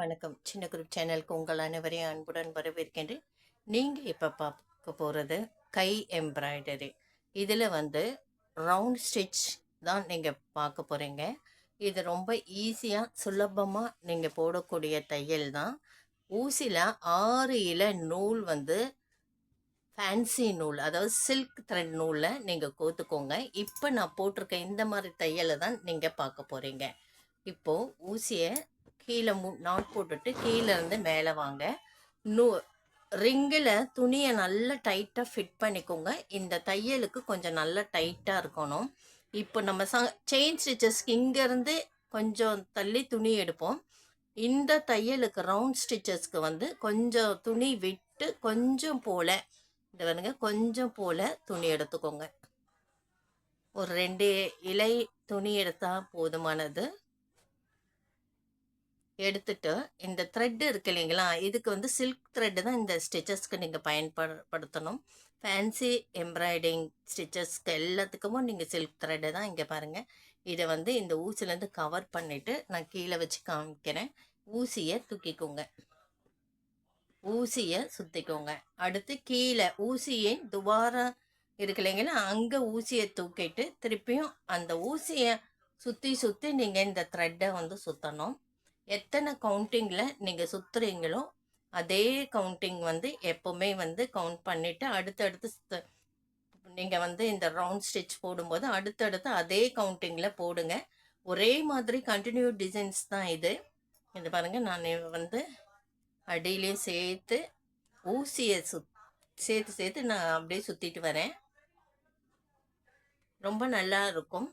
வணக்கம். சின்ன குரூப் சேனலுக்கு உங்கள் அனைவரையும் அன்புடன் வரவேற்கின்றேன். நீங்கள் இப்போ பார்க்க போகிறது கை எம்ப்ராய்டரி. இதில் வந்து ரவுண்ட் ஸ்டிச் தான் நீங்கள் பார்க்க போகிறீங்க இது ரொம்ப ஈஸியாக சுலபமாக நீங்கள் போடக்கூடிய தையல் தான். ஊசியில் ஆறு இலை நூல் வந்து ஃபேன்சி நூல் அதாவது சில்க் த்ரெட் நூலில் நீங்கள் கோத்துக்கோங்க. இப்போ நான் போட்டிருக்க இந்த மாதிரி தையலை தான் நீங்கள் பார்க்க போகிறீங்க இப்போது ஊசியை கீழே மு நாட் போட்டுட்டு கீழே இருந்து மேலே வாங்க. நூ ரிங்கில் துணியை நல்லா டைட்டாக ஃபிட் பண்ணிக்கோங்க. இந்த தையலுக்கு கொஞ்சம் நல்லா டைட்டாக இருக்கணும். இப்போ நம்ம ச செயின் ஸ்டிச்சஸ்க்கு இங்கேருந்து கொஞ்சம் தள்ளி துணி எடுப்போம். இந்த தையலுக்கு ரவுண்ட் ஸ்டிச்சஸ்க்கு வந்து கொஞ்சம் துணி விட்டு கொஞ்சம் போல் இந்த வந்துங்க கொஞ்சம் போல் துணி எடுத்துக்கோங்க. ஒரு ரெண்டு இலை துணி எடுத்தால் போதுமானது. எடுத்துட்டு இந்த த்ரெட்டு இருக்கு இல்லைங்களா? இதுக்கு வந்து சில்க் த்ரெட்டு தான் இந்த ஸ்டிச்சஸ்க்கு நீங்கள் பயன்படுத்தணும். ஃபேன்சி எம்ப்ராய்டிங் ஸ்டிச்சஸ்க்கு எல்லாத்துக்குமும் நீங்கள் சில்க் த்ரெட்டு தான் இங்கே பாருங்கள் இதை வந்து இந்த ஊசிலேருந்து கவர் பண்ணிவிட்டு நான் கீழே வச்சு காமிக்கிறேன். ஊசியை தூக்கிக்கோங்க. ஊசியை சுற்றிக்கோங்க அடுத்து கீழே ஊசியின் துவாரம் இருக்கு இல்லைங்களா? அங்கே ஊசியை தூக்கிட்டு திருப்பியும் அந்த ஊசியை சுற்றி சுற்றி நீங்கள் இந்த த்ரெட்டை வந்து சுற்றணும் எத்தனை கவுண்டிங்கில் நீங்கள் சுற்றுறீங்களோ அதே கவுண்டிங் வந்து எப்போவுமே வந்து கவுண்ட் பண்ணிவிட்டு அடுத்தடுத்து நீங்கள் வந்து இந்த ரவுண்ட் ஸ்டிச் போடும்போது அடுத்தடுத்து அதே கவுண்டிங்கில் போடுங்க. ஒரே மாதிரி கண்டினியூ டிசைன்ஸ் தான் இது. இது பாருங்கள் நான் வந்து அடியிலையும் சேர்த்து ஊசியை சுத் சேர்த்து சேர்த்து நான் அப்படியே சுற்றிட்டு வரேன். ரொம்ப நல்லா இருக்கும்.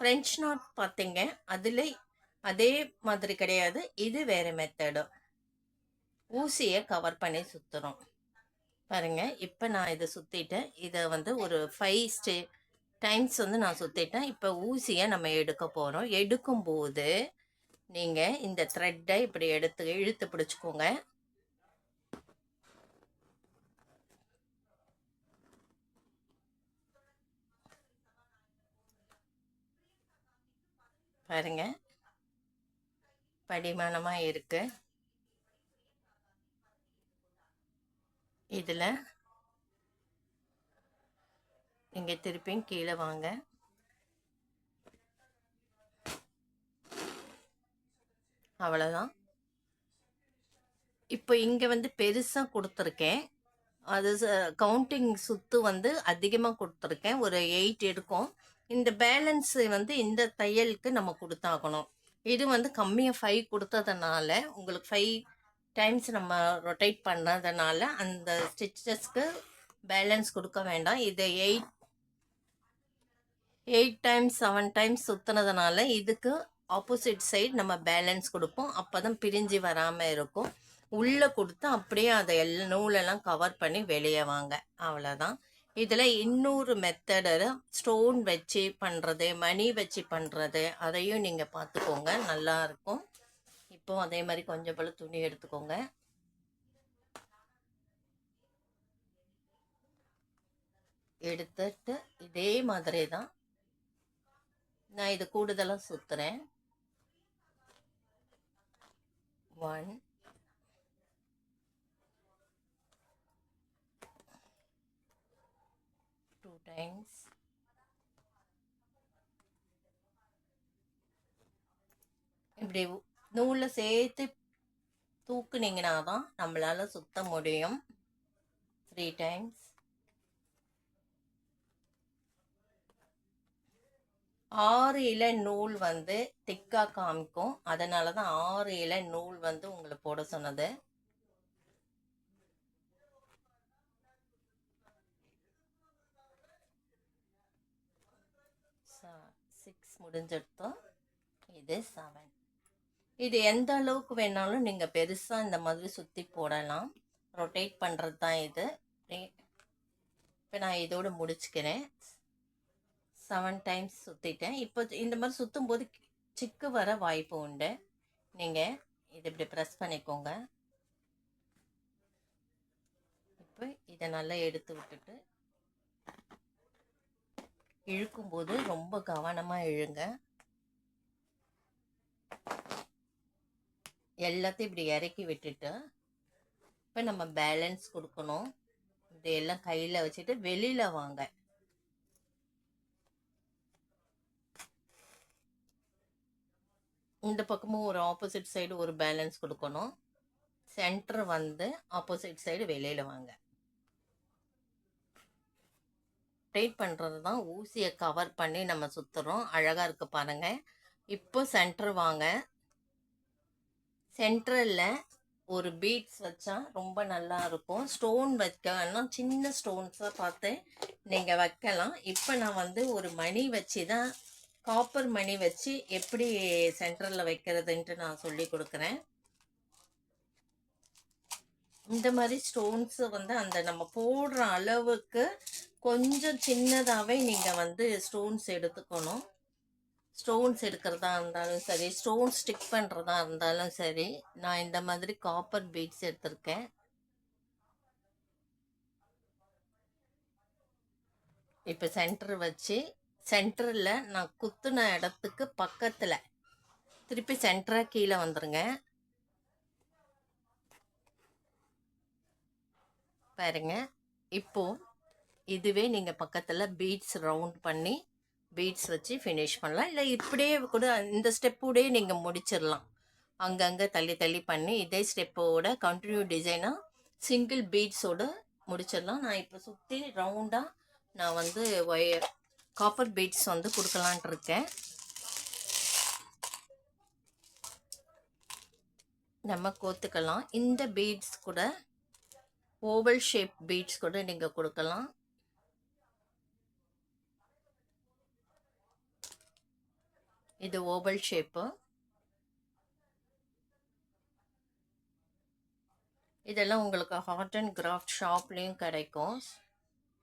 ஃப்ரெஞ்ச் நாட் பார்த்தீங்க அதில் அதே மாதிரி கிடையாது. இது வேறு மெத்தடு ஊசியை கவர் பண்ணி சுற்றுறோம் பாருங்க இப்போ நான் இதை சுற்றிட்டேன் இதை வந்து ஒரு ஃபைவ் ஸ்டே டைம்ஸ் வந்து நான் சுற்றிட்டேன் இப்போ ஊசியை நம்ம எடுக்க போகிறோம் எடுக்கும்போது நீங்கள் இந்த த்ரெட்டை இப்படி எடுத்து இழுத்து பிடிச்சிக்கோங்க. பாருங்கள் படிமானமாக இருக்கு. இதில் நீங்கள் திருப்பியும் கீழே வாங்க. அவ்வளோதான் இப்போ இங்கே வந்து பெருசாக கொடுத்துருக்கேன். அது கவுண்டிங் சுத்து வந்து அதிகமாக கொடுத்துருக்கேன். ஒரு எயிட் இருக்கும் இந்த பேலன்ஸ் வந்து இந்த தையலுக்கு நம்ம கொடுத்தாகணும். இது வந்து கம்மியாக ஃபைவ் கொடுத்ததுனால உங்களுக்கு ஃபைவ் டைம்ஸ் நம்ம ரொட்டேட் பண்ணதுனால அந்த ஸ்டிச்சஸ்க்கு பேலன்ஸ் கொடுக்க வேண்டாம். இது eight eight times seven times சுற்றுனதுனால இதுக்கு ஆப்போசிட் சைடு நம்ம பேலன்ஸ் கொடுப்போம். அப்போ தான் பிரிஞ்சு வராமல் இருக்கும். உள்ளே கொடுத்து அப்படியே அதை எல் நூலெல்லாம் கவர் பண்ணி வெளியே வாங்க. அவ்வளோதான் இதில் இன்னொரு மெத்தடு ஸ்டோன் வச்சு பண்ணுறது மணி வச்சு பண்ணுறது அதையும் நீங்கள் பார்த்துக்கோங்க. நல்லா இருக்கும். இப்போ அதே மாதிரி கொஞ்சம் போல துணி எடுத்துக்கோங்க. எடுத்துட்டு இதே மாதிரி தான் நான் இது கூடுதலாக சுற்றுறேன் ஒன் things. இப்படி நூலில் சேர்த்து தூக்குனீங்கன்னா தான் நம்மளால சுத்த முடியும். த்ரீ டைம்ஸ் ஆறு இலை நூல் வந்து திக்காக காமிக்கும். அதனால தான் ஆறு இலை நூல் வந்து உங்களை போட சொன்னது. சிக்ஸ் முடிஞ்செடுத்தோம் இது செவன் இது எந்த அளவுக்கு வேணாலும் நீங்கள் பெருசாக இந்த மாதிரி சுற்றி போடலாம். ரொட்டேட் பண்ணுறது தான் இது இப்போ நான் இதோடு முடிச்சுக்கிறேன். செவன் டைம்ஸ் சுற்றிட்டேன் இப்போ இந்த மாதிரி சுற்றும் போது சிக்கு வர வாய்ப்பு உண்டு. நீங்கள் இது இப்படி ப்ரெஸ் பண்ணிக்கோங்க. இப்போ இதை நல்லா எடுத்து விட்டுட்டு இழுக்கும்போது ரொம்ப கவனமாக இழுங்க. எல்லாத்தையும் இப்படி இறக்கி விட்டுட்டு இப்போ நம்ம பேலன்ஸ் கொடுக்கணும். இதையெல்லாம் கையில் வச்சுட்டு வெளியில் வாங்க. இந்த பக்கமும் ஒரு ஆப்போசிட் சைடு ஒரு பேலன்ஸ் கொடுக்கணும். சென்டர் வந்து ஆப்போசிட் சைடு வெளியில் வாங்க. ரொட்டேட் பண்ணுறது தான். ஊசியை கவர் பண்ணி நம்ம சுற்றுறோம் அழகாக இருக்குது பாருங்கள் இப்போ சென்டர் வாங்க. சென்டரில் ஒரு பீட்ஸ் வச்சா ரொம்ப நல்லா இருக்கும். ஸ்டோன் வைக்கணும்னா சின்ன ஸ்டோன்ஸாக பார்த்து நீங்கள் வைக்கலாம். இப்போ நான் வந்து ஒரு மணி வச்சு தான் காப்பர் மணி வச்சு எப்படி சென்டரில் வைக்கிறதுன்ட்டு நான் சொல்லி கொடுக்குறேன். இந்த மாதிரி ஸ்டோன்ஸு வந்து அந்த நம்ம போடுற அளவுக்கு கொஞ்சம் சின்னதாகவே நீங்கள் வந்து ஸ்டோன்ஸ் எடுத்துக்கணும். ஸ்டோன்ஸ் எடுக்கிறதா இருந்தாலும் சரி ஸ்டோன் ஸ்டிக் பண்ணுறதா இருந்தாலும் சரி நான் இந்த மாதிரி காப்பர் பீட்ஸ் எடுத்திருக்கேன். இப்போ சென்டர் வச்சு சென்டரில் நான் குத்துன இடத்துக்கு பக்கத்தில் திருப்பி சென்டராக கீழே வந்துருங்க. பாருங்க. இப்போ இதுவே நீங்கள் பக்கத்தில் பீட்ஸ் ரவுண்ட் பண்ணி பீட்ஸ் வச்சு ஃபினிஷ் பண்ணலாம். இல்லை இப்படியே கூட இந்த ஸ்டெப்போடயே நீங்கள் முடிச்சிடலாம் அங்கங்கே தள்ளி தள்ளி பண்ணி இதே ஸ்டெப்போட கண்டினியூ டிசைனாக சிங்கிள் பீட்ஸோடு முடிச்சிடலாம் நான் இப்போ சுற்றி ரவுண்டாக நான் வந்து ஒயர் காப்பர் பீட்ஸ் வந்து கொடுக்கலான்ட்டு இருக்கேன். நம்ம கோத்துக்கலாம். இந்த பீட்ஸ் கூட ஓவல் ஷேப் பீட்ஸ் கூட நீங்கள் கொடுக்கலாம். இது ஓவல் ஷேப்பு. இதெல்லாம் உங்களுக்கு ஹார்ட் அண்ட் கிராஃப்ட் ஷாப்லேயும் கிடைக்கும்.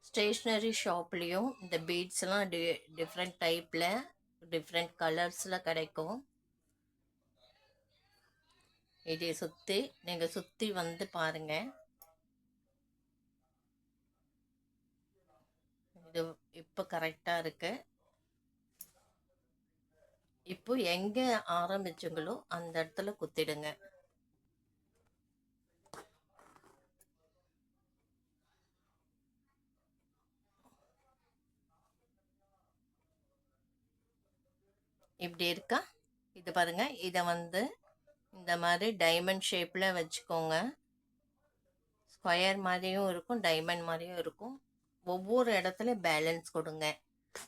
ஸ்டேஷ்னரி ஷாப்லேயும் இந்த பீட்ஸ்லாம் டி டிஃப்ரெண்ட் டைப்பில் டிஃப்ரெண்ட் கலர்ஸில் கிடைக்கும். இதை சுற்றி நீங்கள் சுற்றி வந்து பாருங்கள் இது இப்போ கரெக்டாக இருக்கு. இப்போ எங்கே ஆரம்பிச்சுங்களோ அந்த இடத்துல குத்திடுங்க. இப்படி இருக்கா? இது பாருங்க இதை வந்து இந்த மாதிரி டைமண்ட் ஷேப்பில் வச்சுக்கோங்க. ஸ்கொயர் மாதிரியும் இருக்கும் டைமண்ட் மாதிரியும் இருக்கும். ஒவ்வொரு இடத்துல பேலன்ஸ் கொடுங்க.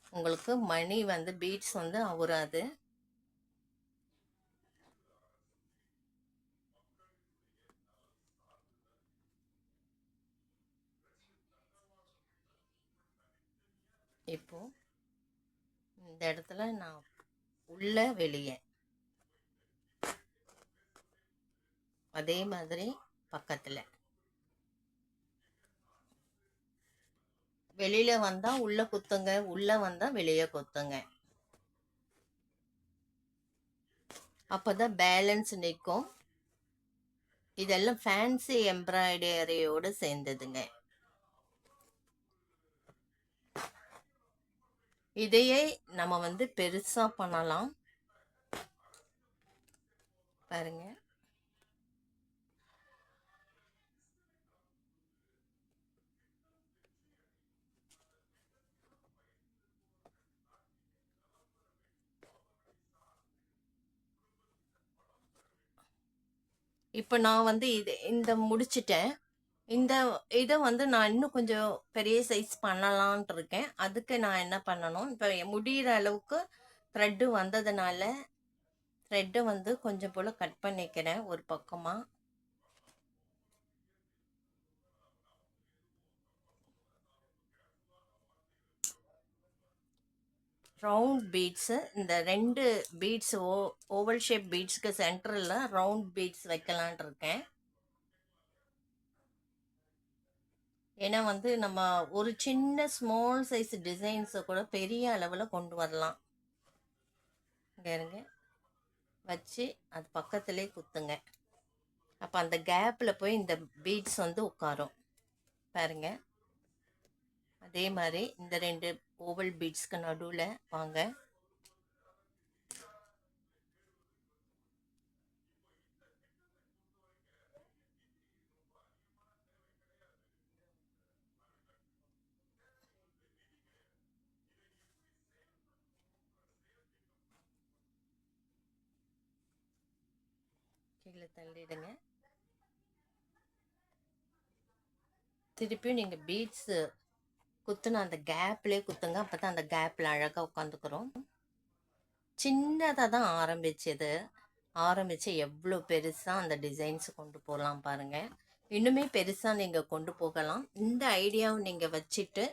உங்களுக்கு மணி வந்து பீட்ஸ் வந்து அவராது இப்போ இந்த இடத்துல நான் உள்ள வெளியே. அதே மாதிரி பக்கத்தில். வெளியில வந்தா உள்ள குத்துங்க உள்ள வந்தா வெளியே குத்துங்க. அப்பதான் பேலன்ஸ் நிற்கும் இதெல்லாம் ஃபேன்சி எம்ப்ராய்டரியோடு சேர்ந்ததுங்க. இதையே நம்ம வந்து பெருசா பண்ணலாம். பாருங்க. இப்போ நான் வந்து இது இந்த முடிச்சிட்டேன். இந்த இதை வந்து நான் இன்னும் கொஞ்சம் பெரிய சைஸ் பண்ணலான்ட்டு இருக்கேன். அதுக்கு நான் என்ன பண்ணணும்? இப்போ முடிகிற அளவுக்கு த்ரெட்டு வந்ததுனால த்ரெட்டை வந்து கொஞ்சம் போல் கட் பண்ணிக்கிறேன் ஒரு பக்கமாக ரவுண்ட் பீட்ஸு இந்த ரெண்டு பீட்ஸ் ஓ ஓவல் ஷேப் பீட்ஸ்க்கு சென்டரில் ரவுண்ட் பீட்ஸ் வைக்கலான் இருக்கேன். ஏன்னா வந்து நம்ம ஒரு சின்ன ஸ்மால் சைஸ் டிசைன்ஸை கூட பெரிய அளவில் கொண்டு வரலாம். இங்கே இருங்க. வச்சு அது பக்கத்துலேயே குத்துங்க. அப்போ அந்த கேப்பில் போய் இந்த பீட்ஸ் வந்து உட்காரும். பாருங்கள் அதே மாதிரி இந்த ரெண்டு ஓவல் பீட்ஸ்க்கு நடுவில் வாங்க. கீழே தள்ளிடுங்க. திருப்பியும் நீங்கள் பீட்ஸு குத்துன அந்த கேப்லேயே குத்துங்க. அப்போ தான் அந்த கேப்பில் அழகாக உட்காந்துக்கிறோம் சின்னதாக தான் ஆரம்பிச்சது ஆரம்பித்து எவ்வளோ பெருசாக அந்த டிசைன்ஸ் கொண்டு போகலாம் பாருங்கள் இன்னுமே பெருசாக நீங்கள் கொண்டு போகலாம். இந்த ஐடியாவை நீங்கள் வச்சுட்டு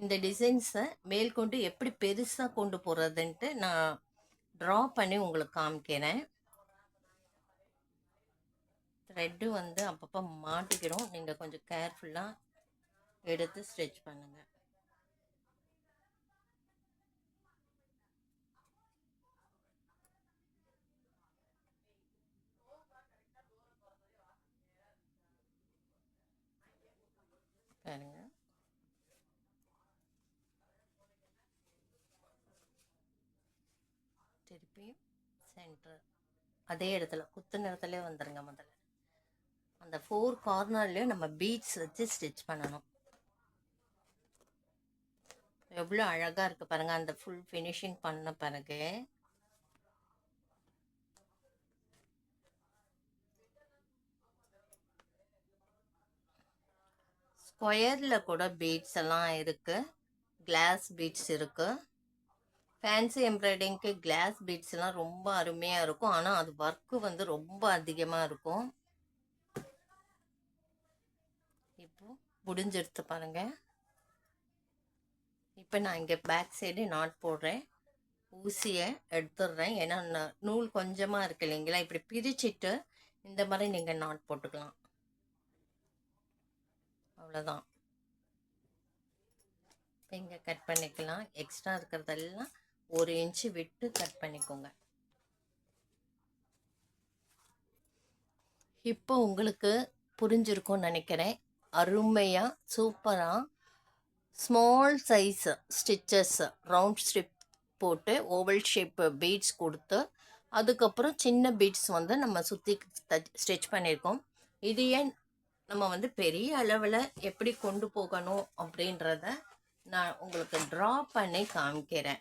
இந்த டிசைன்ஸை மேல்கொண்டு எப்படி பெருசாக கொண்டு போகிறதுன்ட்டு நான் ட்ரா பண்ணி உங்களுக்கு காமிக்கிறேன். த்ரெட்டு வந்து அப்பப்போ மாட்டிக்கிறோம். நீங்கள் கொஞ்சம் கேர்ஃபுல்லாக எடுத்து ஸ்ட்ரெச் பண்ணுங்கள் பாருங்க திருப்பி சென்டர் அதே இடத்துல குத்து நேரத்துலேயே வந்துடுங்க முதல்ல. அந்த ஃபோர் கார்னர்லேயும் நம்ம பீட்ஸ் வச்சு ஸ்டிச் பண்ணணும். எவ்வளோ அழகாக இருக்குது பாருங்கள் அந்த ஃபுல் ஃபினிஷிங் பண்ண பிறகு ஸ்கொயரில் கூட பீட்ஸ் எல்லாம் இருக்குது கிளாஸ் பீட்ஸ் இருக்குது ஃபேன்சி எம்ப்ராய்டிங்க்கு கிளாஸ் பீட்ஸ்லாம் ரொம்ப அருமையாக இருக்கும். ஆனால் அது ஒர்க்கு வந்து ரொம்ப அதிகமாக இருக்கும். இப்போ முடிஞ்செடுத்து பாருங்கள் இப்போ நான் இங்கே பேக் சைடு நாட் போடுறேன். ஊசியை எடுத்துடுறேன். ஏன்னா நூல் கொஞ்சமாக இருக்கு இல்லைங்களா? இப்படி பிரிச்சுட்டு இந்த மாதிரி நீங்கள் நாட் போட்டுக்கலாம். அவ்வளோதான் இங்கே கட் பண்ணிக்கலாம். எக்ஸ்ட்ரா இருக்கிறதெல்லாம் ஒரு இன்ச்சு விட்டு கட் பண்ணிக்கோங்க. இப்போ உங்களுக்கு புரிஞ்சிருக்கும்னு நினைக்கிறேன். அருமையாக சூப்பராக small size stitches round strip போட்டு ஓவல் ஷேப் பீட்ஸ் கொடுத்து அதுக்கப்புறம் சின்ன பீட்ஸ் வந்து நம்ம சுற்றி ஸ்டிச் பண்ணியிருக்கோம் இது ஏன் நம்ம வந்து பெரிய அளவில் எப்படி கொண்டு போகணும் அப்படின்றத நான் உங்களுக்கு ட்ரா பண்ணி காமிக்கிறேன்.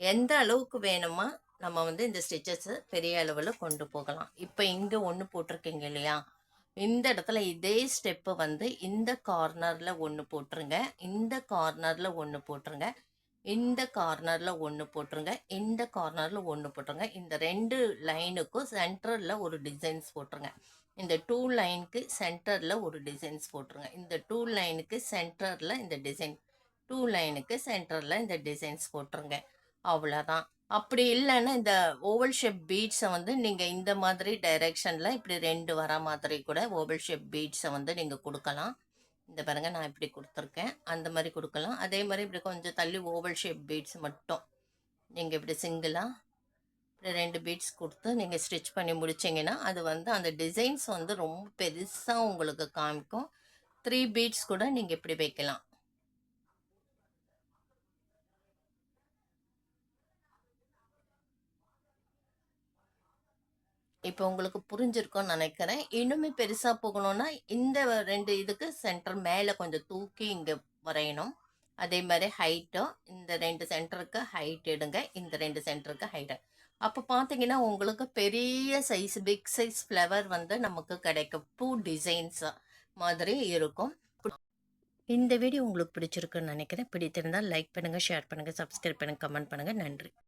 எந்த அளவுக்கு வேணுமா நம்ம வந்து இந்த ஸ்டிச்சஸை பெரிய அளவில் கொண்டு போகலாம். இப்போ இங்கே ஒன்று போட்டிருக்கீங்க இல்லையா? இந்த இடத்துல இதே ஸ்டெப்பு வந்து இந்த கார்னரில் ஒன்று போட்டுருங்க. இந்த கார்னரில் ஒன்று போட்டுருங்க. இந்த கார்னரில் ஒன்று போட்டுருங்க. இந்த கார்னரில் ஒன்று போட்டுருங்க. இந்த ரெண்டு லைனுக்கும் சென்டரில் ஒரு டிசைன்ஸ் போட்டுருங்க. இந்த டூ லைனுக்கு சென்டரில் ஒரு டிசைன்ஸ் போட்டுருங்க. இந்த டூ லைனுக்கு சென்டரில் இந்த டிசைன் டூ லைனுக்கு சென்டரில் இந்த டிசைன்ஸ் போட்டுருங்க. அவ்வளோதான் அப்படி இல்லைன்னா இந்த ஓவல் ஷேப் பீட்ஸை வந்து நீங்கள் இந்த மாதிரி டைரெக்ஷனில் இப்படி ரெண்டு வர மாதிரி கூட ஓவல் ஷேப் பீட்ஸை வந்து நீங்கள் கொடுக்கலாம். இந்த பாருங்கள் நான் இப்படி கொடுத்துருக்கேன். அந்த மாதிரி கொடுக்கலாம். அதே மாதிரி இப்படி கொஞ்சம் தள்ளி ஓவல் ஷேப் பீட்ஸ் மட்டும். நீங்கள் இப்படி சிங்கிளாக ரெண்டு பீட்ஸ் கொடுத்து நீங்கள் ஸ்டிச் பண்ணி முடிச்சிங்கன்னா அது வந்து அந்த டிசைன்ஸ் வந்து ரொம்ப பெருசாக உங்களுக்கு காமிக்கும். த்ரீ பீட்ஸ் கூட நீங்கள் இப்படி வைக்கலாம். இப்போ உங்களுக்கு புரிஞ்சிருக்கும்னு நினைக்கிறேன். இன்னுமே பெருசாக போகணும்னா இந்த ரெண்டு இதுக்கு சென்டர் மேலே கொஞ்சம் தூக்கி இங்கே வரையணும். அதே மாதிரி ஹைட்டும் இந்த ரெண்டு சென்டருக்கு ஹைட் எடுங்க இந்த ரெண்டு சென்டருக்கு ஹைட்டு. அப்போ பார்த்தீங்கன்னா உங்களுக்கு பெரிய சைஸ் பிக் சைஸ் ஃப்ளவர் வந்து நமக்கு கிடைக்கும். பூ டிசைன்ஸ் மாதிரி இருக்கும். இந்த வீடியோ உங்களுக்கு பிடிச்சிருக்குன்னு நினைக்கிறேன். பிடித்திருந்தால் லைக் பண்ணுங்கள் ஷேர் பண்ணுங்கள் சப்ஸ்கிரைப் பண்ணுங்கள் கமெண்ட் பண்ணுங்கள் நன்றி.